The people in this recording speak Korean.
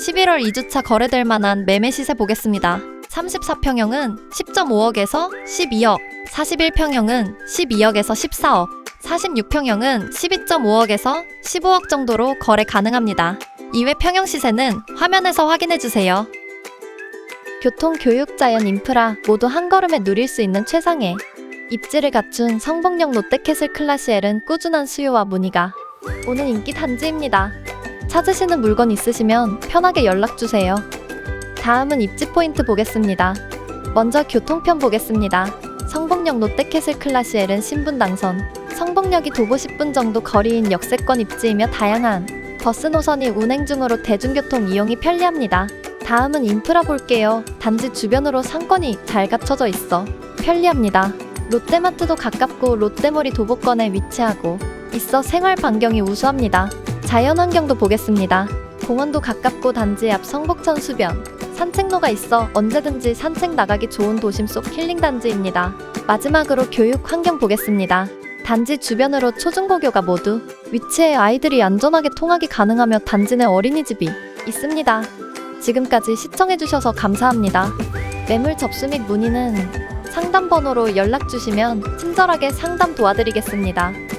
11월 2주차 거래될 만한 매매 시세 보겠습니다. 34평형은 10.5억에서 12억, 41평형은 12억에서 14억, 46평형은 12.5억에서 15억 정도로 거래 가능합니다. 이외 평형 시세는 화면에서 확인해 주세요. 교통, 교육, 자연, 인프라 모두 한 걸음에 누릴 수 있는 최상의 입지를 갖춘 성북역 롯데캐슬 클라시엘은 꾸준한 수요와 문의가 오는 인기 단지입니다. 찾으시는 물건 있으시면 편하게 연락 주세요. 다음은 입지 포인트 보겠습니다. 먼저 교통편 보겠습니다. 성북역 롯데캐슬 클라시엘은 신분 당선, 성북역이 도보 10분 정도 거리인 역세권 입지이며 다양한 버스 노선이 운행 중으로 대중교통 이용이 편리합니다. 다음은 인프라 볼게요. 단지 주변으로 상권이 잘 갖춰져 있어 편리합니다. 롯데마트도 가깝고 롯데몰이 도보권에 위치하고 있어 생활 반경이 우수합니다. 자연환경도 보겠습니다. 공원도 가깝고 단지 앞 성북천 수변, 산책로가 있어 언제든지 산책 나가기 좋은 도심 속 힐링 단지입니다. 마지막으로 교육 환경 보겠습니다. 단지 주변으로 초중고교가 모두 위치해 아이들이 안전하게 통학이 가능하며 단지 내 어린이집이 있습니다. 지금까지 시청해주셔서 감사합니다. 매물 접수 및 문의는 상담 번호로 연락 주시면 친절하게 상담 도와드리겠습니다.